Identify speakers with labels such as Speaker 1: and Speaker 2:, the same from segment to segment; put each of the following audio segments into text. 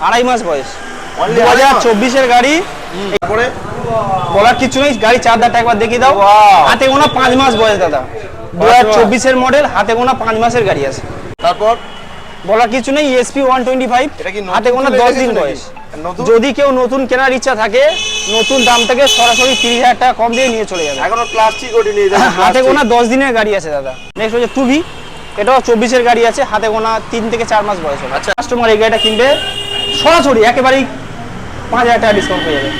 Speaker 1: আড়াই মাস বয়স। দু হাজার চব্বিশের গাড়ি।
Speaker 2: তারপরে
Speaker 1: বলার কিছু নেই গাড়ি চার দাঁড়টা একবার দেখিয়ে দাও। হাতে গোনা পাঁচ মাস বয়স দাদা। দু হাজার চব্বিশের মডেল হাতে গোনা পাঁচ মাসের গাড়ি আছে।
Speaker 2: তারপর?
Speaker 1: বলার কিছু নেই এসপি ওয়ান টোয়েন্টি ফাইভ হাতে গোনা দশ দিন বয়স। যদি কেউ নতুন কেনার ইচ্ছা থাকে নতুন দাম থেকে সরাসরি তিরিশ হাজার টাকা কম দিয়ে নিয়ে চলে যাবে।
Speaker 2: এখনও প্লাস্টিক ওটি নিয়ে যাচ্ছে
Speaker 1: হাতে গোনা দশ দিনের গাড়ি আছে দাদা। নেক্সট হচ্ছে টুভি এটাও চব্বিশের গাড়ি আছে হাতে গোনা তিন থেকে চার মাস বয়স হবে।
Speaker 2: আচ্ছা।
Speaker 1: কাস্টমার এই গাড়িটা কিনবে। সরাসরি একেবারেই পাঁচ হাজার টাকা ডিসকাউন্ট হয়ে যাবে।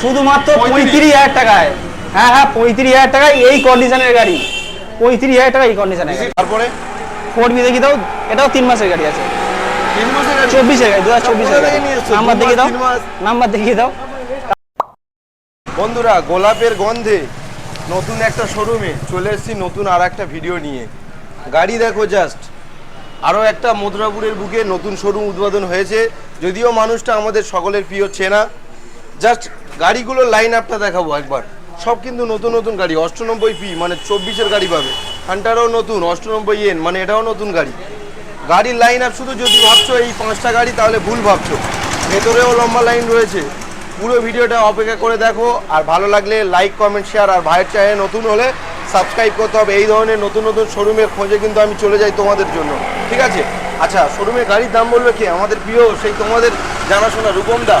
Speaker 1: শুধুমাত্র পঁয়ত্রিশ। হাজার টাকায়। হ্যাঁ হ্যাঁ পঁয়ত্রিশ হাজার টাকায় এই কন্ডিশনের গাড়ি। পঁয়ত্রিশ হাজার টাকা এই কন্ডিশনের গাড়ি।
Speaker 2: তারপরে?
Speaker 1: ফোর বি দেখি দাও এটাও তিন মাসের গাড়ি আছে।
Speaker 2: গাড়ি?
Speaker 1: চব্বিশের গাড়ি দু হাজার চব্বিশের নাম্বার দেখিয়ে দাও? নাম্বার দেখিয়ে দাও।
Speaker 2: বন্ধুরা গোলাপের গন্ধে নতুন একটা শোরুমে চলে এসেছি নতুন আর একটা ভিডিও নিয়ে। গাড়ি দেখো জাস্ট আরও একটা মথুরাপুরের বুকে নতুন শোরুম উদ্বোধন হয়েছে, যদিও মানুষটা আমাদের সকলের প্রিয় চেনা। জাস্ট গাড়িগুলোর লাইন আপটা দেখাবো একবার। সব কিন্তু নতুন নতুন গাড়ি, অষ্টানব্বই পি মানে চব্বিশের গাড়ি পাবে। হান্টারও নতুন, অষ্টানব্বই এন মানে এটাও নতুন গাড়ি। গাড়ির লাইন আপ শুধু যদি ভাবছ এই পাঁচটা গাড়ি, তাহলে ভুল ভাবছ। ভেতরেও লম্বা লাইন রয়েছে। পুরো ভিডিওটা অপেক্ষা করে দেখো। আর ভালো লাগলে লাইক কমেন্ট শেয়ার আর ভাইয়ের চ্যানেল নতুন হলে সাবস্ক্রাইব করতে হবে। এই ধরনের নতুন নতুন শোরুমের খোঁজে কিন্তু আমি চলে যাই তোমাদের জন্য। ঠিক আছে? আচ্ছা শোরুমের গাড়ির দাম বলবে কি? আমাদের প্রিয় সেই তোমাদের জানাশোনা রূপম দা।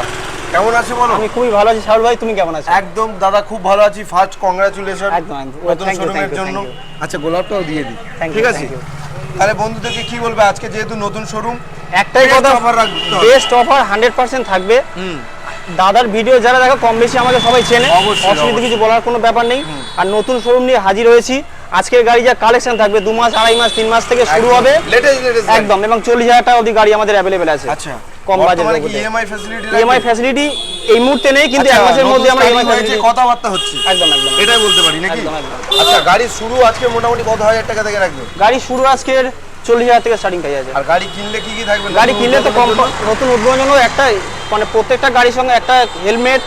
Speaker 2: কেমন আছে বলো?
Speaker 1: আমি খুবই ভালো আছি। সাহুল ভাই তুমি কেমন আছো?
Speaker 2: একদম দাদা খুব ভালো আছি। ফার্স্ট কংগ্রাচুলেশন
Speaker 1: একদম।
Speaker 2: নতুন শোরুমের জন্য। আচ্ছা গোলাপটাও দিয়ে দিই। ঠিক আছে? তাহলে বন্ধুদেরকে কি বলবে? আজকে যেহেতু নতুন শোরুম
Speaker 1: একটাই কথা
Speaker 2: হবে।
Speaker 1: বেস্ট অফার হান্ড্রেড পার্সেন্ট থাকবে। দাদার ভিডিও যারা দেখো কম বেশি আমাকে সবাই চেনে। অসুবিধা কিছু বলার কোনো ব্যাপার নেই। আর নতুন শোরুম নিয়ে হাজির হয়েছি। আজকের গাড়ি যা কালেকশন থাকবে দু মাস আড়াই মাস তিন মাস থেকে শুরু হবে। একদম এবং চল্লিশ হাজার টাকা অবধি গাড়ি আমাদের অ্যাভেলেবেল আছে।
Speaker 2: আচ্ছা।
Speaker 1: কম বাজেটের
Speaker 2: ইএমআই ফ্যাসিলিটি
Speaker 1: ইএমআই ফ্যাসিলিটি এই মুহূর্তে নেই কিন্তু এক মাসের মধ্যে আমরা ইএমআই ফ্যাসিলিটি
Speaker 2: কথাবার্তা হচ্ছে।
Speaker 1: একদম একদম।
Speaker 2: এটাই বলতে পারি নাকি। আচ্ছা গাড়ির শুরু আজকে মোটামুটি কত হাজার টাকা থেকে রাখবে?
Speaker 1: গাড়ি শুরু আজকের চল্লিশ হাজার থেকে স্টার্টিং পেয়ে আছে।
Speaker 2: আর গাড়ি কিনলে কি কি থাকবে
Speaker 1: গাড়ি কিনলে তো কম নতুন উদ্বোধন একটা মানে প্রত্যেকটা গাড়ির সঙ্গে একটা হেলমেট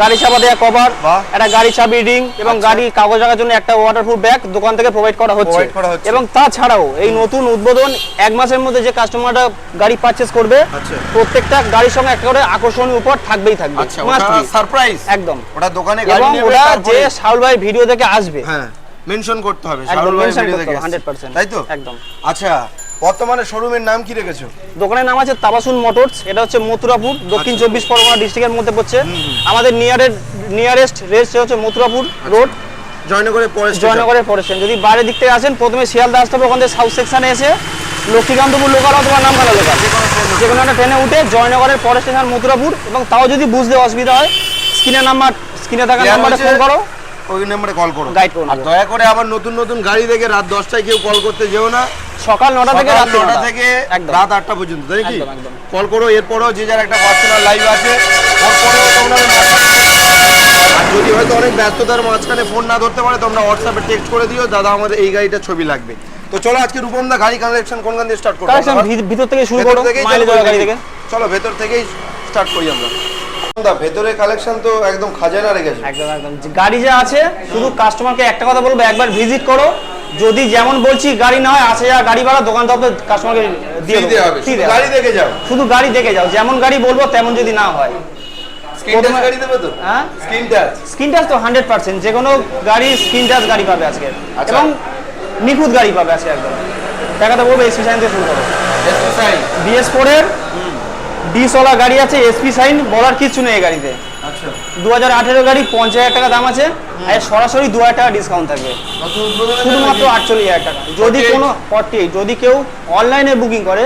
Speaker 1: গাড়ি চাপা দেওয়া কভার একটা গাড়ি চাবি রিং এবং
Speaker 2: আচ্ছা।
Speaker 1: গাড়ি কাগজ রাখার জন্য একটা ওয়াটারপ্রুফ ব্যাগ দোকান থেকে প্রোভাইড করা হচ্ছে। এবং তাছাড়াও এই নতুন উদ্বোধন এক মাসের মধ্যে যে কাস্টমাররা গাড়ি পারচেস করবে
Speaker 2: আচ্ছা।
Speaker 1: প্রত্যেকটা গাড়ির সঙ্গে একটা করে আকর্ষণীয় উপহার থাকবেই থাকবে।
Speaker 2: আচ্ছা। সারপ্রাইজ
Speaker 1: একদম।
Speaker 2: ওটা দোকানে
Speaker 1: এবং ওটা যে শাহুল ভাই ভিডিও দেখে আসবে
Speaker 2: হ্যাঁ। মেনশন করতে হবে
Speaker 1: একদম
Speaker 2: ভাই ভিডিও দেখে
Speaker 1: 100%
Speaker 2: তাই তো?
Speaker 1: একদম।
Speaker 2: আচ্ছা বর্তমানে শোরুমের নাম কি রেখেছো?
Speaker 1: দোকানের নাম আছে তাবাসুন মোটরস এটা হচ্ছে মথুরাপুর দক্ষিণ
Speaker 2: আচ্ছা।
Speaker 1: চব্বিশ পরগনা ডিস্ট্রিক্টের মধ্যে পড়ছে। আমাদের নিয়ারেস্ট নিয়ারেস্ট রেস্ট হচ্ছে মথুরাপুর
Speaker 2: আচ্ছা।
Speaker 1: রোড
Speaker 2: জয়নগরের পরে।
Speaker 1: জয়নগরের পড়েছেন যদি বাইরের দিক থেকে আসেন প্রথমে শিয়ালদা আসতে হবে ওখান থেকে সাউথ সেকশনে এসে লক্ষ্মীকান্তপুর লোকাল অথবা নামখানা লোকাল যে কোনো একটা ট্রেনে উঠে জয়নগরের পরে স্টেশন মথুরাপুর এবং তাও যদি বুঝতে অসুবিধা হয় স্ক্রিনের নাম্বার স্ক্রিনে থাকা
Speaker 2: Clear
Speaker 1: নাম্বারে ফোন করো।
Speaker 2: ওই নম্বরে কল করো।
Speaker 1: Guide করে
Speaker 2: আর দয়া করে আবার নতুন নতুন গাড়ি দেখে রাত দশটায় কেউ কল করতে যেও না।
Speaker 1: সকাল নটা থেকে রাত
Speaker 2: নটা থেকে রাত আটটা পর্যন্ত তাই কি। কল করো এরপরেও যে যার একটা পার্সোনাল লাইভ আছে তোমরা আর যদি হয়তো অনেক ব্যস্ততার মাঝখানে ফোন না ধরতে পারে তোমরা হোয়াটসঅ্যাপে টেক্সট করে দিও দাদা আমাদের এই গাড়িটা ছবি লাগবে। তো চলো আজকে রূপম দা গাড়ি কালেকশন কোন গান দিয়ে স্টার্ট করব?
Speaker 1: ভিতর থেকে শুরু করো
Speaker 2: চলো
Speaker 1: গাড়ি থেকে।
Speaker 2: চলো ভেতর থেকেই স্টার্ট করি আমরা। ভেতরে কালেকশন তো একদম খাজানা রেখেছে
Speaker 1: একদম একদম। গাড়ি যা আছে শুধু কাস্টমারকে একটা কথা বলব একবার ভিজিট করো। যদি যেমন বলছি গাড়ি না হয় আসে যা গাড়ি ভাড়া দোকান তরফে কাস্টমারকে দিয়ে
Speaker 2: ফ্রি
Speaker 1: দেবো।
Speaker 2: গাড়ি দেখে যাও।
Speaker 1: শুধু গাড়ি দেখে যাও যেমন গাড়ি বলব তেমন যদি না হয়।
Speaker 2: স্ক্রিন টাচ গাড়ি তো?
Speaker 1: হ্যাঁ?
Speaker 2: স্ক্রিন টাচ
Speaker 1: স্ক্রিন টাচ তো হান্ড্রেড পার্সেন্ট যে কোনো গাড়ি স্ক্রিন টাচ গাড়ি পাবে আজকে।
Speaker 2: আচ্ছা।
Speaker 1: এবং নিখুঁত গাড়ি পাবে আজকে একদম। টাকাটা বলব এসপি সাইন থেকে শুরু করো। বিএস ফোরের ডিসওয়ালা গাড়ি আছে এসপি সাইন বলার কিছু নেই গাড়িতে।
Speaker 2: আচ্ছা।
Speaker 1: দু হাজার আঠেরো গাড়ি পঞ্চাশ হাজার টাকা দাম আছে আর সরাসরি দু হাজার টাকা ডিসকাউন্ট থাকবে। শুধুমাত্র আটচল্লিশ হাজার টাকা। যদি কোনো ফর্টি যদি কেউ অনলাইনে বুকিং করে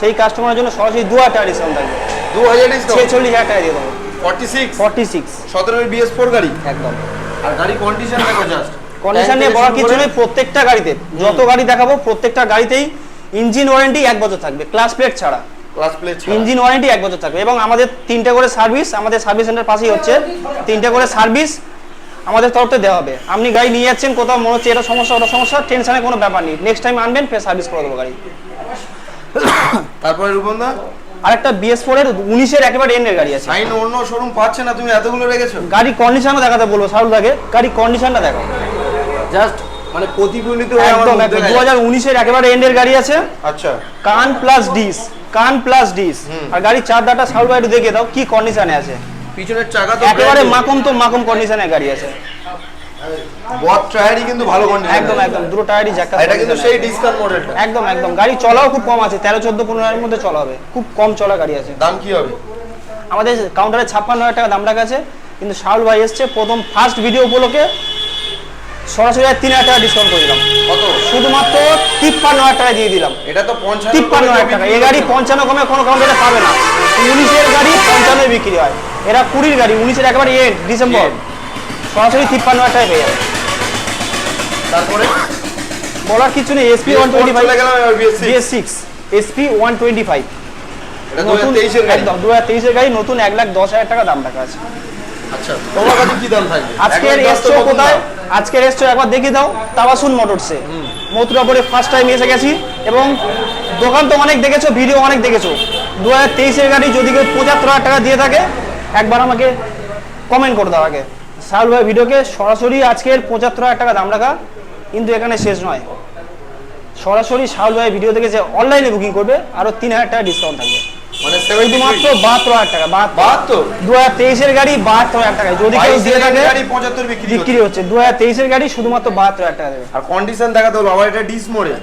Speaker 1: সেই কাস্টমারের জন্য সরাসরি দু হাজার টাকা ডিসকাউন্ট থাকবে।
Speaker 2: দু হাজার
Speaker 1: ছেচল্লিশ হাজার টাকা দিয়ে দেবো।
Speaker 2: ফর্টি সিক্স
Speaker 1: ফর্টি সিক্স
Speaker 2: সতেরোর বিএস ফোর গাড়ি?
Speaker 1: একদম।
Speaker 2: আর গাড়ি কন্ডিশন দেখো জাস্ট
Speaker 1: কন্ডিশন নিয়ে বলার কিছু নেই প্রত্যেকটা গাড়িতে যত গাড়ি দেখাবো প্রত্যেকটা গাড়িতেই ইঞ্জিন ওয়ারেন্টি এক বছর থাকবে ক্লাস প্লেট ছাড়া।
Speaker 2: ক্লাস প্লেট
Speaker 1: ইঞ্জিন ওয়ারেন্টি এক বছর থাকবে। এবং আমাদের তিনটে করে সার্ভিস আমাদের সার্ভিস সেন্টার পাশেই হচ্ছে। তিনটে করে সার্ভিস আমাদের তরফ থেকে দেওয়া হবে। আপনি গাড়ি নিয়ে যাচ্ছেন কোথাও মনে হচ্ছে এটা সমস্যা ওটা সমস্যা টেনশনের কোনো ব্যাপার নেই। নেক্সট টাইম আনবেন ফের সার্ভিস করে দেবো গাড়ি।
Speaker 2: তারপরে রূপম দা?
Speaker 1: আর একটা বিএস ফোর এর উনিশের একেবারে এন্ডের গাড়ি আছে।
Speaker 2: সাইন অন্য শোরুম পাচ্ছে না তুমি এতগুলো রেখেছো?
Speaker 1: গাড়ি কন্ডিশনও দেখাতে বলব সারুল দাকে। গাড়ি কন্ডিশনটা দেখো।
Speaker 2: জাস্ট মানে প্রতিফলিত হয়ে আমার
Speaker 1: একদম
Speaker 2: মধ্যে
Speaker 1: দু হাজার উনিশের একেবারে এন্ডের গাড়ি আছে।
Speaker 2: আচ্ছা।
Speaker 1: কান প্লাস ডিস কান প্লাস ডিস আর গাড়ির চার দাটা সাউল বাইরে দেখে দাও কি কন্ডিশনে আছে?
Speaker 2: পিছনের চাকা তো
Speaker 1: একেবারে মাকম তো মাকম কন্ডিশনে গাড়ি আছে।
Speaker 2: বট টায়ারই কিন্তু ভালো কন্ডিশন
Speaker 1: একদম একদম দুটো টায়ারই জ্যাকা
Speaker 2: এটা কিন্তু সেই ডিসকাউন্ট মডেলটা
Speaker 1: একদম একদম গাড়ি চলাও খুব কম আছে তেরো চোদ্দ পনেরো এর মধ্যে চলা হবে খুব কম চলা গাড়ি আছে।
Speaker 2: দাম কি হবে?
Speaker 1: আমাদের কাউন্টারে ছাপ্পান্ন হাজার টাকা দাম রাখা আছে কিন্তু শাহুল ভাই এসছে প্রথম ফার্স্ট ভিডিও উপলক্ষে সরাসরি তিন হাজার টাকা ডিসকাউন্ট করে দিলাম।
Speaker 2: কত?
Speaker 1: শুধুমাত্র তিপ্পান্ন হাজার টাকা দিয়ে দিলাম।
Speaker 2: এটা তো পঞ্চান্ন
Speaker 1: তিপ্পান্ন হাজার টাকা। এই গাড়ি পঞ্চান্ন কমে কোনো কাউন্টারে পাবে না। উনিশের গাড়ি পঞ্চান্ন বিক্রি হয়। এরা কুড়ির গাড়ি উনিশের একেবারে এ ডিসেম্বর সরাসরি তিপ্পান্ন হাজার টাকা পেয়ে যাবে।
Speaker 2: তারপরে?
Speaker 1: বলার কিছু নেই। SP one twenty five GS six SP one twenty five
Speaker 2: এটা গাড়ি।
Speaker 1: একদম দু হাজার তেইশের গাড়ি নতুন এক লাখ দশ হাজার টাকা দাম রাখা আছে।
Speaker 2: আচ্ছা। তোমার কাছে কি দাম থাকবে?
Speaker 1: আজকের
Speaker 2: এক লাখ দশ
Speaker 1: এসছো কোথায়? আজকের এসছো একবার দেখে দাও তাওয়াসুন মোটরসে। মথুরাপুরে ফার্স্ট টাইম এসে গেছি এবং দোকান তো অনেক দেখেছ ভিডিও অনেক দেখেছ। দু হাজার তেইশের গাড়ি যদি কেউ পঁচাত্তর হাজার টাকা দিয়ে থাকে একবার আমাকে কমেন্ট করে দাও আগে। সাহুল ভাই ভিডিওকে সরাসরি আজকের পঁচাত্তর হাজার টাকা দাম রাখা কিন্তু এখানে শেষ নয়। সরাসরি সাহুল ভাই ভিডিও থেকে যে অনলাইনে বুকিং করবে আরও তিন হাজার টাকা ডিসকাউন্ট থাকবে।
Speaker 2: মানে
Speaker 1: শুধুমাত্র বাহাত্তর হাজার টাকা বাহাত্তর। দু হাজার তেইশের গাড়ি বাহাত্তর হাজার টাকা। যদি কেউ দিয়ে থাকে
Speaker 2: গাড়ি পঁচাত্তর বিক্রি হচ্ছে।
Speaker 1: দু হাজার তেইশের গাড়ি শুধুমাত্র বাহাত্তর হাজার টাকা দেবে।
Speaker 2: আর কন্ডিশন দেখাতে হলো এটা ডিস মোড়ে।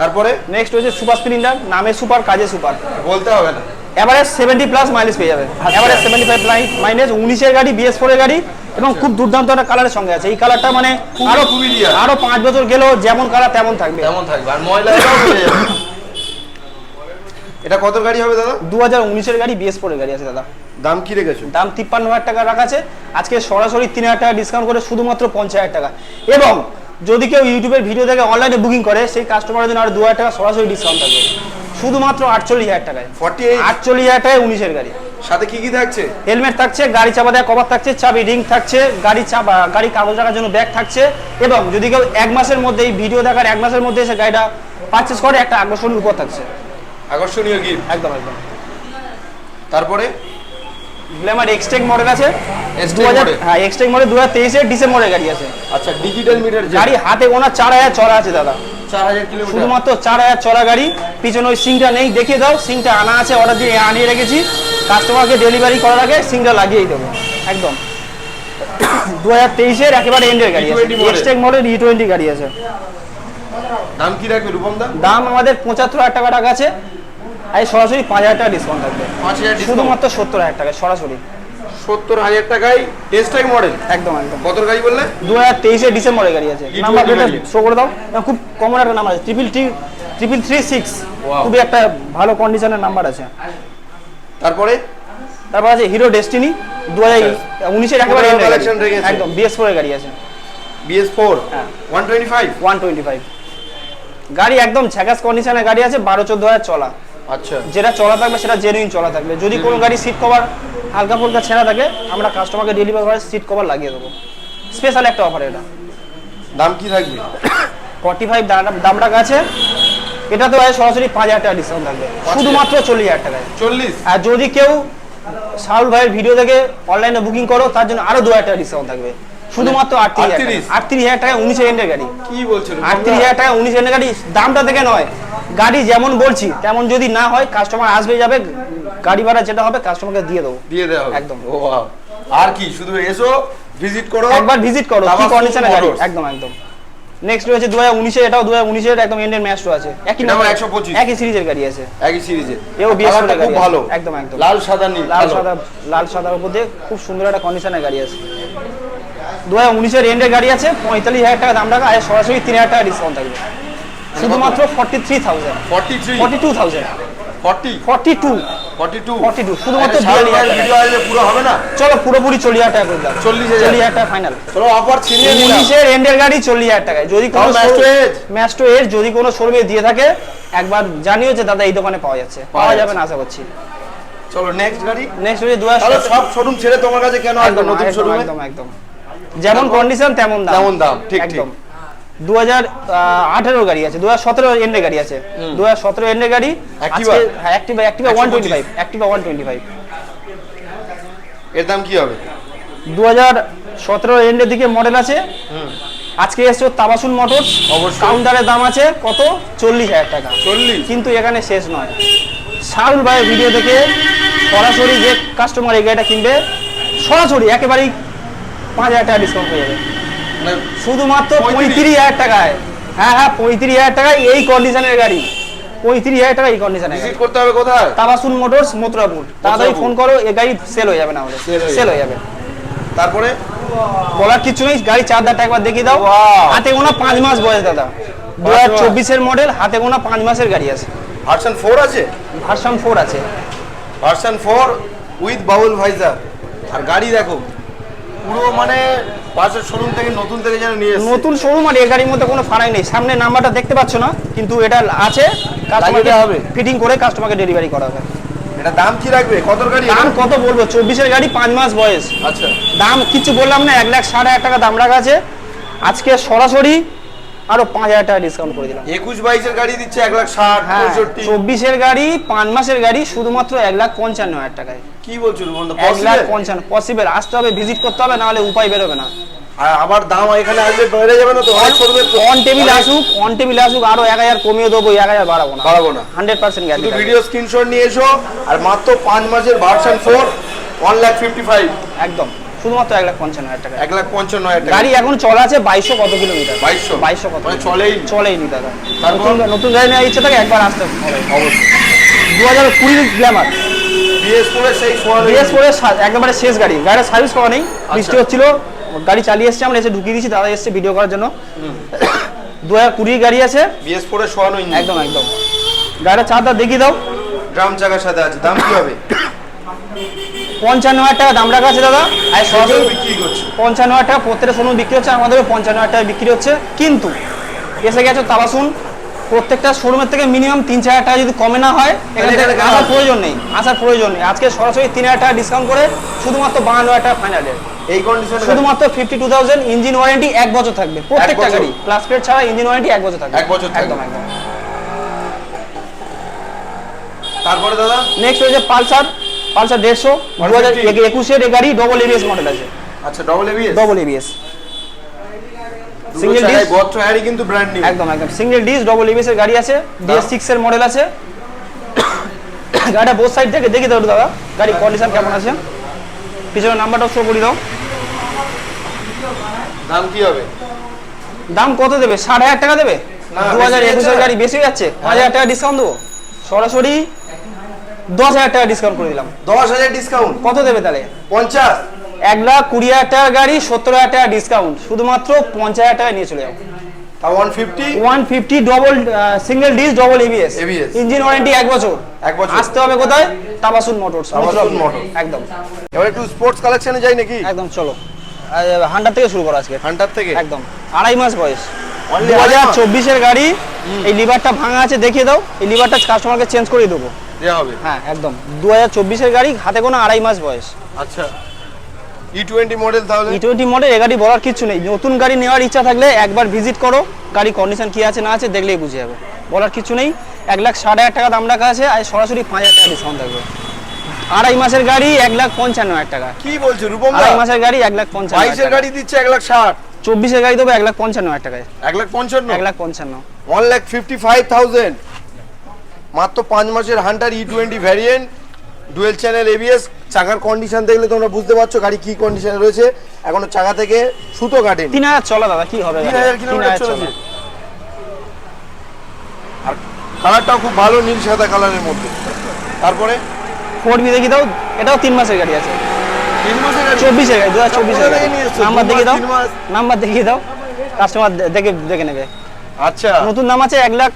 Speaker 2: তারপরে?
Speaker 1: নেক্সট হচ্ছে সুপার স্প্লেন্ডার নামে সুপার কাজে সুপার।
Speaker 2: বলতে হবে না।
Speaker 1: এভারেজ সেভেন্টি প্লাস মাইলেজ পেয়ে যাবে। এভারেজ সেভেন্টি ফাইভ মাইলেজ উনিশের গাড়ি বিএস ফোরের গাড়ি এবং খুব দুর্দান্ত একটা কালারের সঙ্গে আছে। এই কালারটা মানে
Speaker 2: আরও।
Speaker 1: আরও পাঁচ বছর গেলেও যেমন কালার তেমন থাকবে।
Speaker 2: কেমন থাকবে। আর ময়লা এটাও বেড়ে যাবে। এটা কত গাড়ি হবে দাদা?
Speaker 1: দু হাজার উনিশের গাড়ি বিএস ফোরের গাড়ি আছে দাদা।
Speaker 2: দাম কি রেখেছো?
Speaker 1: দাম তিপ্পান্ন হাজার টাকা রাখা আছে। আজকে সরাসরি তিন হাজার টাকা ডিসকাউন্ট করে শুধুমাত্র পঞ্চাশ হাজার টাকা। এবং যদি কেউ ইউটিউবের ভিডিও থেকে অনলাইনে বুকিং করে সেই কাস্টমারের জন্য আর দু হাজার টাকা সরাসরি ডিসকাউন্ট থাকবে। শুধুমাত্র আটচল্লিশ হাজার টাকায়।
Speaker 2: ফর্টি
Speaker 1: আটচল্লিশ হাজার টাকায় উনিশের গাড়ি।
Speaker 2: সাথে কি কি থাকছে?
Speaker 1: হেলমেট থাকছে গাড়ি চাপা দেওয়া কভার থাকছে চাবি রিং থাকছে গাড়ি চাপা গাড়ি কাগজ রাখার জন্য ব্যাগ থাকছে এবং যদি কেউ এক মাসের মধ্যে এই ভিডিও দেখার এক মাসের মধ্যে এসে গাড়িটা পারচেস করে একটা আকর্ষণীয় উপর থাকছে।
Speaker 2: আকর্ষণীয় গিফট
Speaker 1: একদম একদম।
Speaker 2: তারপরে?
Speaker 1: গ্ল্যামার এক্সটেক মডেল আছে। দু হাজার হ্যাঁ এক্সটেক মডেল দু হাজার তেইশের ডিসেম্বরের গাড়ি আছে।
Speaker 2: আচ্ছা ডিজিটাল মিটার
Speaker 1: গাড়ি হাতে গোনা চার হাজার চড়া আছে দাদা। শুধুমাত্র চার হাজার চড়া গাড়ি পিছনে ওই সিংটা নেই দেখিয়ে দাও সিংটা আনা আছে অর্ডার দিয়ে আনিয়ে রেখেছি। কাস্টমারকে ডেলিভারি করার আগে সিংটা লাগিয়েই দেবো একদম। দু হাজার তেইশের একেবারে এন্ডের গাড়ি আছে।
Speaker 2: E20
Speaker 1: Xtec model E twenty গাড়ি আছে।
Speaker 2: দাম কি রাখবে রূপম দাম
Speaker 1: দাম আমাদের পঁচাত্তর হাজার টাকা টাকা আছে। আর সরাসরি পাঁচ হাজার টাকা ডিসকাউন্ট থাকবে।
Speaker 2: শুধুমাত্র
Speaker 1: সত্তর হাজার টাকা সরাসরি।
Speaker 2: সত্তর হাজার টাকায় টেস্ট টাইম মডেল
Speaker 1: একদম একদম।
Speaker 2: কত গাড়ি বললে?
Speaker 1: দু হাজার তেইশের ডিসেম্বরের গাড়ি আছে। নাম্বার প্লেটটা শো করে দাও। খুব কমন একটা নাম্বার আছে। Triple three triple three six. খুবই একটা ভালো কন্ডিশনের নাম্বার আছে।
Speaker 2: তারপরে?
Speaker 1: তারপর আছে হিরো ডেস্টিনি দু হাজার উনিশের একেবারে। একদম বিএস ফোর এর গাড়ি আছে।
Speaker 2: BS four. One twenty five
Speaker 1: one twenty five গাড়ি একদম ঝ্যাকাস কন্ডিশনের গাড়ি আছে। বারো চোদ্দ হাজার চলা
Speaker 2: আচ্ছা।
Speaker 1: যেটা চলা থাকবে সেটা জেনুইন চলা থাকবে। যদি কোনো গাড়ি সিট কভার হালকা ফুলকা ছেঁড়া থাকে আমরা কাস্টমারকে ডেলিভারি করে সিট কভার লাগিয়ে দেবো। স্পেশাল একটা অফার এটা।
Speaker 2: দাম কি থাকবে?
Speaker 1: ফর্টি ফাইভ দাম রাখা আছে এটা তো হয় সরাসরি পাঁচ হাজার টাকা ডিসকাউন্ট থাকবে। শুধুমাত্র চল্লিশ হাজার টাকায়।
Speaker 2: চল্লিশ?
Speaker 1: আর যদি কেউ শাহুল ভাইয়ের ভিডিও থেকে অনলাইনে বুকিং করো তার জন্য আরও দু হাজার টাকা ডিসকাউন্ট থাকবে। শুধুমাত্র আটত্রিশ
Speaker 2: আটত্রিশ?
Speaker 1: হাজার টাকা উনিশ এন্ডের গাড়ি।
Speaker 2: কি বলছেন?
Speaker 1: আটত্রিশ হাজার টাকা উনিশ এন্ডের গাড়ি। দামটা থেকে নয়। গাড়ি যেমন বলছি তেমন যদি না হয় কাস্টমার আসবে যাবে গাড়ি ভাড়া যেটা হবে কাস্টমারকে দিয়ে দেবো।
Speaker 2: দিয়ে হবে।
Speaker 1: একদম।
Speaker 2: ও আর কি শুধু এসো ভিজিট করো
Speaker 1: একবার ভিজিট করো কি কন্ডিশনে গাড়ি? একদম একদম। নেক্সট রয়েছে দু হাজার উনিশে এটাও দু হাজার উনিশের একদম এন্ডের ম্যাচটো আছে। একই number,
Speaker 2: 125
Speaker 1: একই সিরিজের গাড়ি আছে।
Speaker 2: একই সিরিজে
Speaker 1: এও BS
Speaker 2: কালারটা
Speaker 1: গাড়ি
Speaker 2: খুব ভালো।
Speaker 1: একদম, একদম।
Speaker 2: লাল সাদা নীল
Speaker 1: লাল সাদা লাল সাদার উপর দিয়ে খুব সুন্দর একটা কন্ডিশনের গাড়ি আছে। দু হাজার উনিশের এন্ডের গাড়ি আছে পঁয়তাল্লিশ হাজার টাকা দাম রাখা আর সরাসরি তিন হাজার টাকা ডিসকাউন্ট থাকবে। শুধুমাত্র forty three thousand
Speaker 2: 43
Speaker 1: forty two thousand
Speaker 2: 40
Speaker 1: forty two
Speaker 2: 42
Speaker 1: 42 শুধুমাত্র
Speaker 2: আরে শাহরুখ
Speaker 1: 42
Speaker 2: ভাইয়ের ভিডিও আসলে পুরো হবে না?
Speaker 1: চলো পুরোপুরি চল্লিশ হাজার টাকা করে দাও।
Speaker 2: 40,000
Speaker 1: চল্লিশ হাজার টাকা ফাইনাল
Speaker 2: চলো অফার ছিনিয়ে নিলাম।
Speaker 1: উনিশের এন্ডের গাড়ি চল্লিশ হাজার টাকায়। যদি কোনো
Speaker 2: তাও Masto Edge?
Speaker 1: যদি কোনো শোরুমে দিয়ে থাকে একবার জানিও যে দাদা এই দোকানে পাওয়া যাচ্ছে। পাওয়া যাবে না আশা করছি।
Speaker 2: চলো নেক্সট গাড়ি।
Speaker 1: নেক্সট
Speaker 2: তাহলে সব শোরুম ছেড়ে তোমার কাছে কেন আসবে
Speaker 1: একদম
Speaker 2: নতুন
Speaker 1: একদম
Speaker 2: শোরুমে
Speaker 1: একদম একদম। যেমন কন্ডিশন তেমন দাম।
Speaker 2: তেমন দাম, ঠিক,
Speaker 1: একদম। দু হাজার আঠেরো গাড়ি আছে দু হাজার সতেরো এন্ডের গাড়ি আছে। দু হাজার সতেরো এন্ডের গাড়ি? হ্যাঁ Activa Activa one twenty five Activa one twenty five
Speaker 2: এর দাম কি হবে?
Speaker 1: দু হাজার সতেরো এন্ডের দিকে মডেল আছে। আজকে এসছে তাবাসুন মোটরস। কাউন্টারের দাম আছে কত? চল্লিশ হাজার টাকা।
Speaker 2: চল্লিশ।
Speaker 1: কিন্তু এখানে শেষ নয়। শাহুল ভাইয়ের ভিডিও থেকে সরাসরি যে কাস্টমার এই গাড়িটা কিনবে সরাসরি একেবারেই পাঁচ হাজার টাকা ডিসকাউন্ট হয়ে যাবে। শুধুমাত্র
Speaker 2: পঁয়ত্রিশ?
Speaker 1: হাজার টাকায়। হ্যাঁ হ্যাঁ পঁয়ত্রিশ হাজার টাকায় এই কন্ডিশনের গাড়ি। পঁয়ত্রিশ হাজার টাকা এই কন্ডিশনের গাড়ি।
Speaker 2: ভিজিট করতে হবে কোথায়?
Speaker 1: তাবাসুন মোটরস মথুরাপুর। তাড়াতাড়ি ফোন করো এই গাড়ি সেল হয়ে যাবে না আমাদের। সেল হয়ে যাবে।
Speaker 2: তারপরে?
Speaker 1: বলার কিছু নেই গাড়ি চার দাঁড়টা একবার দেখিয়ে দাও। হাতে গোনা পাঁচ মাস বয়স দাদা। দু হাজার চব্বিশের মডেল হাতে গোনা পাঁচ মাসের গাড়ি আছে।
Speaker 2: ভার্সন ফোর আছে?
Speaker 1: ভার্সন ফোর আছে।
Speaker 2: Version four with bowl visor. আর গাড়ি দেখো পুরো মানে পাশের শোরুম থেকে নতুন থেকে যেন নিয়ে
Speaker 1: নতুন শোরুম আর এই গাড়ির মধ্যে কোনো ফারাই নেই। সামনে নাম্বারটা দেখতে পাচ্ছ না কিন্তু এটা আছে। কাস্টমারকে
Speaker 2: হবে?
Speaker 1: ফিটিং করে কাস্টমারকে ডেলিভারি করা হবে।
Speaker 2: এটা দাম কি রাখবে? কত গাড়ি
Speaker 1: দাম কত বলব? চব্বিশের গাড়ি পাঁচ মাস বয়স।
Speaker 2: আচ্ছা।
Speaker 1: দাম কিছু বললাম না এক লাখ সাড়ে টাকা দাম রাখা আছে। আজকে সরাসরি আরও পাঁচ হাজার টাকা ডিসকাউন্ট করে দিলাম।
Speaker 2: একুশ বাইশের গাড়ি দিচ্ছে এক লাখ ষাট
Speaker 1: হ্যাঁ
Speaker 2: পঁয়ষট্টি
Speaker 1: চব্বিশের গাড়ি পাঁচ মাসের গাড়ি শুধুমাত্র এক লাখ পঞ্চান্ন হাজার টাকায়।
Speaker 2: কি বলছো
Speaker 1: এক লাখ পঞ্চান্ন পসিবল আসতে হবে ভিজিট করতে হবে নাহলে উপায় বেরোবে না।
Speaker 2: আর আবার দাম এখানে আসলে বেড়ে যাবে না তো? অনেক শোরুমের
Speaker 1: অন টেবিল আসুক অন টেবিল আসুক আরও এক হাজার কমিয়ে দেবো এক হাজার বাড়াবো না।
Speaker 2: বাড়াবো না।
Speaker 1: হান্ড্রেড পার্সেন্ট
Speaker 2: শুধু
Speaker 1: গ্যারান্টি
Speaker 2: ভিডিও স্ক্রিনশট নিয়ে এসো আর মাত্র পাঁচ মাসের version four one lakh fifty five
Speaker 1: একদম। শুধুমাত্র এক লাখ পঞ্চান্ন হাজার টাকা।
Speaker 2: এক লাখ পঞ্চান্ন হাজার টাকা।
Speaker 1: গাড়ি এখন চলা আছে বাইশশো কত কিলোমিটার?
Speaker 2: বাইশশো
Speaker 1: বাইশশো কত
Speaker 2: মানে চলেই।
Speaker 1: চলেই নি দাদা।
Speaker 2: তারপর?
Speaker 1: নতুন নতুন গাড়ি নেওয়ার ইচ্ছা থাকে একবার আসতে হবে।
Speaker 2: অবশ্যই।
Speaker 1: দু হাজার কুড়ি গ্ল্যামার একেবারে শেষ গাড়ি। গাড়িটা সার্ভিস করা নেই
Speaker 2: আচ্ছা।
Speaker 1: বৃষ্টি হচ্ছিল গাড়ি চালিয়ে এসছে আমরা এসে ঢুকিয়ে দিয়েছি দাদা এসছে ভিডিও করার জন্য। দু হাজার কুড়ির গাড়ি আছে।
Speaker 2: বিএস ফোরের সোয়ানো ইঞ্জিন
Speaker 1: একদম একদম। গাড়িটা চারটা দেখিয়ে দাও।
Speaker 2: ড্রাম চাকার সাথে আছে। দাম কি হবে?
Speaker 1: পঞ্চান্ন হাজার টাকা দাম রাখা আছে দাদা। আর সরাসরি
Speaker 2: বিক্রি করছে।
Speaker 1: পঞ্চান্ন হাজার টাকা প্রত্যেকটা শোরুম বিক্রি হচ্ছে আমাদেরও পঞ্চান্ন হাজার টাকা বিক্রি হচ্ছে। কিন্তু এসে গেছে তাবাসুন প্রত্যেকটা শোরুমের থেকে মিনিমাম তিন চার হাজার টাকা যদি কমে না হয় আসার প্রয়োজন নেই আসার প্রয়োজন নেই। আজকে সরাসরি তিন হাজার টাকা ডিসকাউন্ট করে শুধুমাত্র বাহান্ন হাজার টাকা ফাইনাল
Speaker 2: এই কন্ডিশনে
Speaker 1: শুধুমাত্র fifty two thousand engine warranty এক বছর থাকবে প্রত্যেকটা? গাড়ি। ক্লাস প্লেট ছাড়া ইঞ্জিন ওয়ারেন্টি এক বছর থাকবে।
Speaker 2: এক বছর
Speaker 1: একদম একদম।
Speaker 2: তারপরে দাদা?
Speaker 1: নেক্সট হয়েছে পালসার। পালসার দেড়শো দু হাজার একুশের গাড়ি ডবল এবিএস মডেল আছে।
Speaker 2: আচ্ছা double ABS
Speaker 1: double ABS
Speaker 2: single disc
Speaker 1: disc?
Speaker 2: হ্যারি কিন্তু ব্র্যান্ড নিউ
Speaker 1: একদম একদম। সিঙ্গেল ডিস ডবল এবিএস এর গাড়ি আছে। ডিএস সিক্স এর মডেল আছে। গাড়িটা বোথ সাইড থেকে দেখি দাও দাদা। গাড়ি কন্ডিশন কেমন আছে? পিছনে নাম্বারটাও শো করে দাও।
Speaker 2: দাম কি হবে?
Speaker 1: দাম কত দেবে? ষাট হাজার টাকা দেবে? দু হাজার একুশের গাড়ি বেশি হয়ে যাচ্ছে। হাজার টাকা ডিসকাউন্ট দেবো। সরাসরি দশ হাজার টাকা ডিসকাউন্ট করে দিলাম।
Speaker 2: দশ হাজার ডিসকাউন্ট
Speaker 1: কত দেবে তাহলে?
Speaker 2: পঞ্চাশ।
Speaker 1: এক লাখ কুড়ি হাজার টাকার গাড়ি সত্তর হাজার টাকা ডিসকাউন্ট শুধুমাত্র পঞ্চাশ হাজার টাকা নিয়ে চলে
Speaker 2: fifty
Speaker 1: double single disc double ABS engine warranty এক বছর।
Speaker 2: এক বছর।
Speaker 1: আসতে হবে কোথায়? Tabassum Motors
Speaker 2: Tabassum Motors.
Speaker 1: একদম।
Speaker 2: এবার একটু স্পোর্টস কালেকশনে যাই নাকি?
Speaker 1: একদম চলো। হান্ডার থেকে শুরু করো আজকে।
Speaker 2: হান্টার থেকে?
Speaker 1: একদম। আড়াই মাস বয়স। দু হাজার চব্বিশের গাড়ি এই লিভারটা ভাঙা আছে দেখিয়ে দাও। এই লিভারটা কাস্টমারকে চেঞ্জ করে দেবো।
Speaker 2: দেওয়া হবে?
Speaker 1: হ্যাঁ একদম। দু হাজার চব্বিশের গাড়ি হাতে কোনো আড়াই মাস বয়স।
Speaker 2: আচ্ছা। ই টোয়েন্টি মডেল তাহলে?
Speaker 1: ই টোয়েন্টি মডেল এ গাড়ি বলার কিছু নেই। নতুন গাড়ি নেওয়ার ইচ্ছা থাকলে একবার ভিজিট করো। গাড়ি কন্ডিশন কি আছে না আছে দেখলেই বুঝে যাবে। বলার কিছু নেই। এক লাখ ষাট হাজার টাকা দাম রাখা আছে আর সরাসরি পাঁচ হাজার টাকা ডিসকাউন্ট থাকবে। আড়াই মাসের গাড়ি এক লাখ পঞ্চান্ন হাজার টাকা।
Speaker 2: কি বলছো রূপম
Speaker 1: আড়াই মাসের গাড়ি এক লাখ পঞ্চান্ন
Speaker 2: বাইশের গাড়ি দিচ্ছে এক লাখ ষাট।
Speaker 1: চব্বিশের গাড়ি দেবো এক লাখ পঞ্চান্ন হাজার টাকায়।
Speaker 2: এক লাখ পঞ্চান্ন?
Speaker 1: এক লাখ পঞ্চান্ন।
Speaker 2: One lakh fifty five thousand মাত্র পাঁচ মাসের Hunter E twenty variant dual channel ABS চাকার কন্ডিশন দেখলে তোমরা বুঝতে পারছ গাড়ি কি কন্ডিশনে রয়েছে। এখনও চাকা থেকে সুতো কাটে
Speaker 1: তিন হাজার চলা দাদা কি হবে?
Speaker 2: তিন হাজার কিলোমিটার চলেছে। আর কালারটাও খুব ভালো নীল সাদা কালারের মধ্যে। তারপরে?
Speaker 1: ফোর বি দেখি দাও এটাও তিন মাসের গাড়ি আছে।
Speaker 2: তিন মাসের গাড়ি?
Speaker 1: চব্বিশের গাড়ি দু হাজার চব্বিশের নাম্বার দেখিয়ে দাও। নাম্বার দেখিয়ে দাও। কাস্টমার দেখে দেখে নেবে।
Speaker 2: আচ্ছা।
Speaker 1: নতুন নাম আছে এক লাখ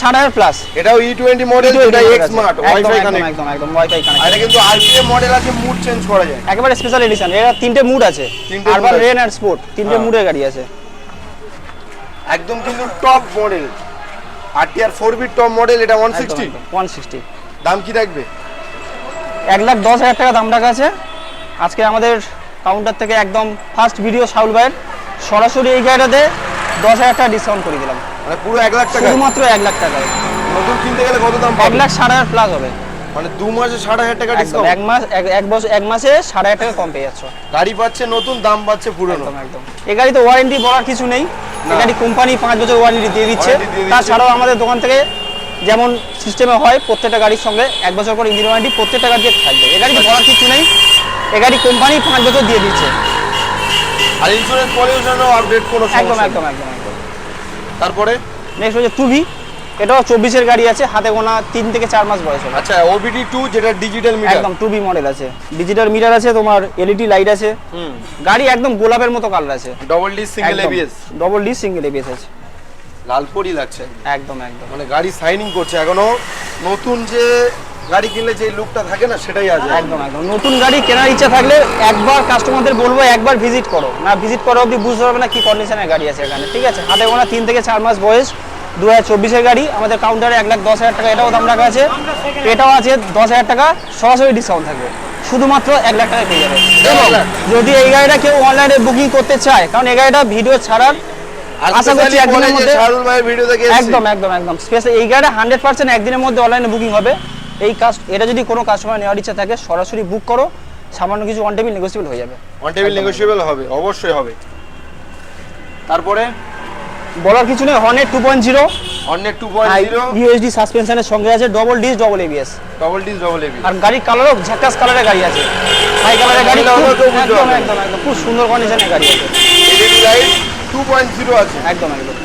Speaker 1: ষাট হাজার প্লাস
Speaker 2: এটাও ই টোয়েন্টি মডেল এটা ওয়াইফাই
Speaker 1: একদম
Speaker 2: কানেক্ট
Speaker 1: একদম একদম কানেক্ট
Speaker 2: এটা কিন্তু আরপিএম মডেল আছে মুড চেঞ্জ করা যায়।
Speaker 1: একেবারে স্পেশাল এডিশন এর তিনটে মুড আছে। আরবান রেন আর স্পোর্ট তিনটে
Speaker 2: হ্যাঁ।
Speaker 1: মুডের গাড়ি আছে।
Speaker 2: একদম কিন্তু টপ মডেল আরটিআর বিট টপ মডেল এটা ওয়ান সিক্সটি
Speaker 1: ওয়ান সিক্সটি
Speaker 2: দাম কি থাকবে?
Speaker 1: এক লাখ দশ হাজার টাকা দাম রাখা আছে। আজকে আমাদের কাউন্টার থেকে একদম ফার্স্ট ভিডিও শাউল ভাইয়ের। সরাসরি এই গাড়িটাতে দশ হাজার টাকা ডিসকাউন্ট করে দিলাম।
Speaker 2: মানে পুরো এক লাখ টাকা?
Speaker 1: শুধুমাত্র এক লাখ টাকায়
Speaker 2: নতুন কিনতে গেলে কত দাম
Speaker 1: এক লাখ ষাট হাজার প্লাস হবে।
Speaker 2: মানে দু মাসে ষাট হাজার টাকা ডিসকাউন্ট
Speaker 1: এক মাস এক- বছর এক মাসে সাড়ে হাজার টাকা কম পেয়ে যাচ্ছ।
Speaker 2: গাড়ি পাচ্ছে নতুন দাম পাচ্ছে পুরনো।
Speaker 1: একদম একদম। এ গাড়ি তো ওয়ারেন্টি বলার কিছু নেই। এ গাড়ি কোম্পানি পাঁচ বছর ওয়ারেন্টি দিয়ে দিচ্ছে। তাছাড়াও আমাদের দোকান থেকে যেমন সিস্টেমে হয় প্রত্যেকটা গাড়ির সঙ্গে এক বছর করে ইঞ্জিন ওয়ারেন্টি প্রত্যেকটা গাড়িতে থাকবে। এ গাড়ি তো বলার কিছু নেই। এ গাড়ি কোম্পানি পাঁচ বছর দিয়ে দিচ্ছে।
Speaker 2: আর ইন্স্যুরেন্স পলিউশনও আপডেট কোনো।
Speaker 1: একদম একদম একদম।
Speaker 2: তারপরে?
Speaker 1: নেক্সট হচ্ছে টুভি এটাও চব্বিশের গাড়ি আছে হাতে গোনা তিন থেকে চার মাস বয়স হবে।
Speaker 2: আচ্ছা ওবিডি টু যেটা ডিজিটাল মিটার
Speaker 1: একদম টুবি মডেল আছে। ডিজিটাল মিটার আছে তোমার এলইডি লাইট আছে।
Speaker 2: হুম।
Speaker 1: গাড়ি একদম গোলাপের মতো কালার আছে।
Speaker 2: Double D single ABS
Speaker 1: double D single ABS আছে।
Speaker 2: লালপরি লাগছে।
Speaker 1: একদম একদম।
Speaker 2: মানে গাড়ি সাইনিং করছে। এখনও নতুন যে গাড়ি কিনলে যে লুকটা থাকে না সেটাই আছে।
Speaker 1: একদম একদম। নতুন গাড়ি কেনার ইচ্ছা থাকলে একবার কাস্টমারদের বলব একবার ভিজিট করো। না ভিজিট করো অবধি বুঝতে পারবে না কি কন্ডিশনের গাড়ি আছে এখানে ঠিক আছে? হাতে গোনা তিন থেকে চার মাস বয়স দু হাজার চব্বিশের গাড়ি আমাদের কাউন্টারে এক লাখ দশ হাজার টাকা এটাও দাম রাখা আছে। এটাও আছে দশ হাজার টাকা সরাসরি ডিসকাউন্ট থাকবে। শুধুমাত্র এক লাখ টাকা পেয়ে যাবে। এবং যদি এই গাড়িটা কেউ অনলাইনে বুকিং করতে চায় কারণ এই গাড়িটা ভিডিও ছাড়ার আশা করছি একদিনের মধ্যে একদম একদম একদম। স্পেশাল এই গাড়িটা হান্ড্রেড পার্সেন্ট একদিনের মধ্যে অনলাইনে বুকিং হবে। এই কাস্ট এটা যদি কোনো কাস্টমার নেওয়ার ইচ্ছা থাকে সরাসরি বুক করো সামান্য কিছু অন টেবিল নেগোসিয়েবল হয়ে যাবে।
Speaker 2: অন টেবিল নেগোশিয়েবল হবে অবশ্যই হবে। তারপরে?
Speaker 1: বলার কিছু নেই হর্নেট টু পয়েন্ট জিরো
Speaker 2: অনেক টু পয়েন্ট জিরো
Speaker 1: ইউএসডি সাসপেনশনের সঙ্গে আছে double disc double ABS
Speaker 2: double disc double AB
Speaker 1: আর গাড়ির কালারও ঝাক্কাস কালারের গাড়ি আছে। হাই কালারের গাড়ি একদম একদম একদম খুব সুন্দর কন্ডিশনের গাড়ি আছে।
Speaker 2: LED light two point zero আছে।
Speaker 1: একদম একদম।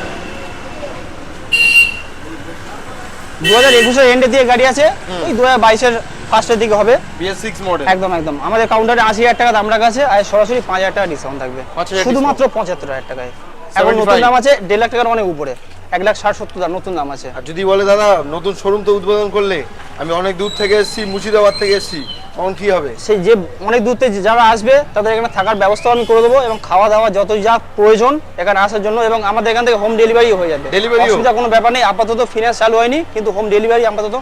Speaker 1: দু হাজার একুশের এন্ডের দিকে গাড়ি আছে ওই দু হাজার বাইশের ফার্স্টের দিকে হবে।
Speaker 2: বিএস সিক্স মডেল
Speaker 1: একদম একদম। আমাদের কাউন্টারে আশি হাজার টাকা দাম রাখা আছে আর সরাসরি পাঁচ হাজার টাকা ডিসকাউন্ট থাকবে। শুধুমাত্র পঁচাত্তর হাজার টাকায়। এখন নতুন দাম আছে দেড় লাখ টাকার অনেক উপরে। এক লাখ ষাট সত্তর দাম নতুন দাম আছে।
Speaker 2: আর যদি বলে দাদা নতুন শোরুম তো উদ্বোধন করলে আমি অনেক দূর থেকে এসেছি মুর্শিদাবাদ থেকে এসেছি তখন কি হবে?
Speaker 1: সেই যে অনেক দূর থেকে যারা আসবে তাদের এখানে থাকার ব্যবস্থা আমি করে দেবো এবং খাওয়া দাওয়া যত যা প্রয়োজন এখানে আসার জন্য এবং আমাদের এখান থেকে হোম ডেলিভারি হয়ে যাবে।
Speaker 2: ডেলিভারি?
Speaker 1: অসুবিধা কোনো ব্যাপার নেই আপাতত ফিনান্স চালু হয়নি কিন্তু হোম ডেলিভারি আপাতত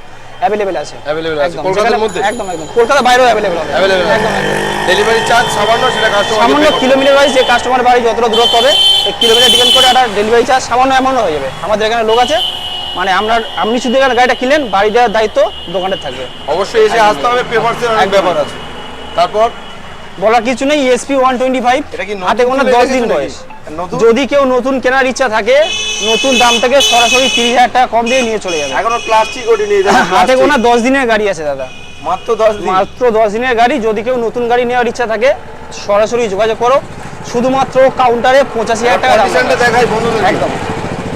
Speaker 1: অ্যাভেলেবেল আছে।
Speaker 2: Available আছে। কলকাতার মধ্যে?
Speaker 1: একদম একদম। কলকাতা বাইরেও অ্যাভেলেবেল হবে। একদম একদম।
Speaker 2: ডেলিভারি চার্জ সামান্য সেটা কাস্টমার
Speaker 1: সামান্য কিলোমিটার ওয়াইজ যে কাস্টমার বাড়ি যতটা দূরত্ব হবে এই কিলোমিটার ডিপেন্ড করে একটা ডেলিভারি চার্জ সামান্য অ্যামাউন্ট হয়ে যাবে। আমাদের এখানে লোক আছে মানে আমরা আপনি শুধু এখানে গাড়িটা কিনলেন বাড়ি দেওয়ার দায়িত্ব দোকানের থাকবে।
Speaker 2: অবশ্যই এসে আসতে হবে পেপারসের অনেক। ব্যাপার আছে। তারপর?
Speaker 1: বলার কিছু নেই এসপি ওয়ান টোয়েন্টি ফাইভ
Speaker 2: এটা কি
Speaker 1: হাতে কোনো দশ দিন বয়স। যদি কেউ নতুন কেনার ইচ্ছা থাকে নতুন দাম থেকে সরাসরি তিরিশ হাজার টাকা কম দিয়ে নিয়ে চলে যাবে।
Speaker 2: এখনও প্লাস্টিক ওঠেনি এই দেখো,
Speaker 1: হাতে। গোনা দশ দিনের গাড়ি আছে দাদা।
Speaker 2: মাত্র দশ
Speaker 1: মাত্র দশ দিনের গাড়ি যদি কেউ নতুন গাড়ি নেওয়ার ইচ্ছা থাকে সরাসরি যোগাযোগ করো। শুধুমাত্র কাউন্টারে পঁচাশি হাজার টাকা
Speaker 2: দেখাই বন্ধুদের
Speaker 1: একদম।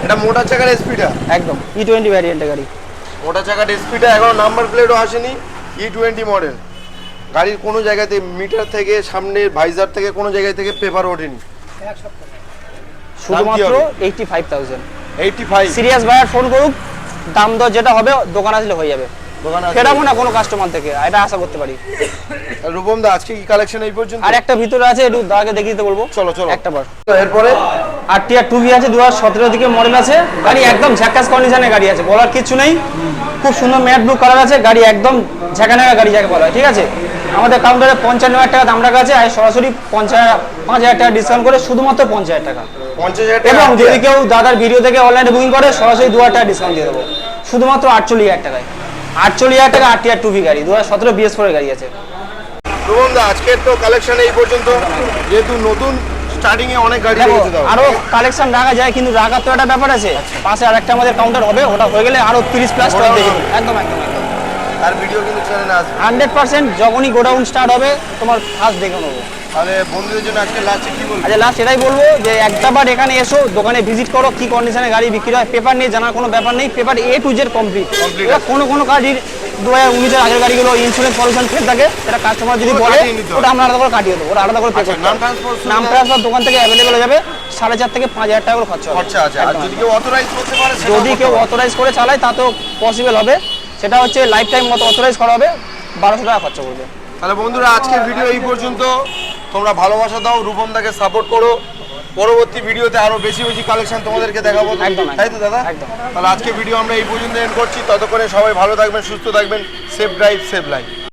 Speaker 2: এটা মোটা চাকার এসপিটা
Speaker 1: একদম। ই টোয়েন্টি ভ্যারিয়েন্টের গাড়ি।
Speaker 2: মোটা চাকার এসপিটা এখনও নাম্বার প্লেটও আসেনি। ই টোয়েন্টি মডেল গাড়ির কোনো জায়গাতে মিটার থেকে সামনের ভাইজার থেকে কোনো জায়গায় থেকে পেপার ওঠেনি।
Speaker 1: শুধুমাত্র
Speaker 2: হবে?
Speaker 1: Eighty five thousand
Speaker 2: eighty five
Speaker 1: serious buyer phone করুক। দাম দর যেটা হবে দোকান আসলে হয়ে যাবে।
Speaker 2: দোকানে
Speaker 1: না কোনো কাস্টমার থেকে এটা আশা করতে পারি।
Speaker 2: রূপম দা আজকে কি কালেকশন এই পর্যন্ত?
Speaker 1: আর একটা ভিতরে আছে একটু দাদাকে দেখিয়ে দিতে বলব।
Speaker 2: চলো চলো।
Speaker 1: একটা বার।
Speaker 2: এরপরে?
Speaker 1: আর টিয়ার টু বি আছে দু হাজার সতেরো দিকে মডেল আছে। গাড়ি একদম ঝাক্কাস কন্ডিশনের গাড়ি আছে বলার কিছু নেই। খুব সুন্দর ম্যাট ব্লু কালার আছে গাড়ি একদম ঝাঁকানাকা গাড়ি যাকে বলা হয় ঠিক আছে? আমাদের কাউন্টারে পঞ্চান্ন হাজার টাকা দাম রাখা আছে আর সরাসরি পঞ্চাশ পাঁচ হাজার টাকা ডিসকাউন্ট করে শুধুমাত্র পঞ্চাশ হাজার টাকা।
Speaker 2: পঞ্চাশ হাজার টাকা?
Speaker 1: এবং যদি কেউ দাদার ভিডিও থেকে অনলাইনে বুকিং করে সরাসরি দু হাজার টাকা ডিসকাউন্ট দিয়ে দেবো। শুধুমাত্র আটচল্লিশ হাজার টাকায়। আটচল্লিশ হাজার টাকা আর টিয়ার টু বি গাড়ি দু হাজার সতেরো বিএস ফোরের গাড়ি আছে।
Speaker 2: দা আজকের তো কালেকশন এই পর্যন্ত। যেহেতু নতুন স্টার্টিং এ অনেক গাড়ি রয়েছে দাও
Speaker 1: আরও কালেকশন রাখা যায় কিন্তু রাখার তো একটা ব্যাপার আছে। পাশে আরেকটা আমাদের কাউন্টার হবে ওটা হয়ে গেলে আরও তিরিশ প্লাস
Speaker 2: গোডাউন
Speaker 1: দেখে একদম একদম একদম।
Speaker 2: তার ভিডিও কিন্তু চ্যানেলে আসবে।
Speaker 1: হান্ড্রেড পার্সেন্ট যখনই গোডাউন স্টার্ট হবে তোমার ফার্স্ট দেখে নেব।
Speaker 2: তাহলে বন্ধুদের জন্য আজকে লাস্টে কি বলব?
Speaker 1: আচ্ছা লাস্ট এটাই বলব যে একটা বার এখানে এসো দোকানে ভিজিট করো কি কন্ডিশনে গাড়ি বিক্রি হয় পেপার নিয়ে জানার কোনো ব্যাপার নেই paper A to Z complete এটা কোনো কোনো গাড়ির দু হাজার উনিশের আগের গাড়িগুলো ইন্স্যুরেন্স পলিউশন ফেল থাকে সেটা কাস্টমার যদি বলে। ওটা আমরা আলাদা করে কাটিয়ে দেবো ওটা আলাদা করে পে
Speaker 2: আচ্ছা,
Speaker 1: করতে
Speaker 2: নাম। ট্রান্সফার
Speaker 1: নাম দোকান থেকে অ্যাভেলেবেল হয়ে যাবে সাড়ে চার থেকে পাঁচ হাজার টাকা করে খরচা
Speaker 2: খরচা আছে। যদি কেউ অথরাইজ করতে পারে
Speaker 1: যদি কেউ অথরাইজ করে চালায় তাতেও পসিবল হবে। সেটা হচ্ছে লাইফ টাইম মতো অথরাইজ করা হবে বারোশো টাকা খরচা করবে
Speaker 2: তাহলে বন্ধুরা আজকের ভিডিও এই পর্যন্ত। তোমরা ভালোবাসা দাও রূপম দাকে সাপোর্ট করো। পরবর্তী ভিডিওতে আরও বেশি বেশি কালেকশন তোমাদেরকে দেখাবো। তাই তো দাদা? তাহলে আজকে ভিডিও আমরা এই পর্যন্ত এন্ড করছি। ততক্ষণে সবাই ভালো থাকবেন সুস্থ থাকবেন। Safe drive safe life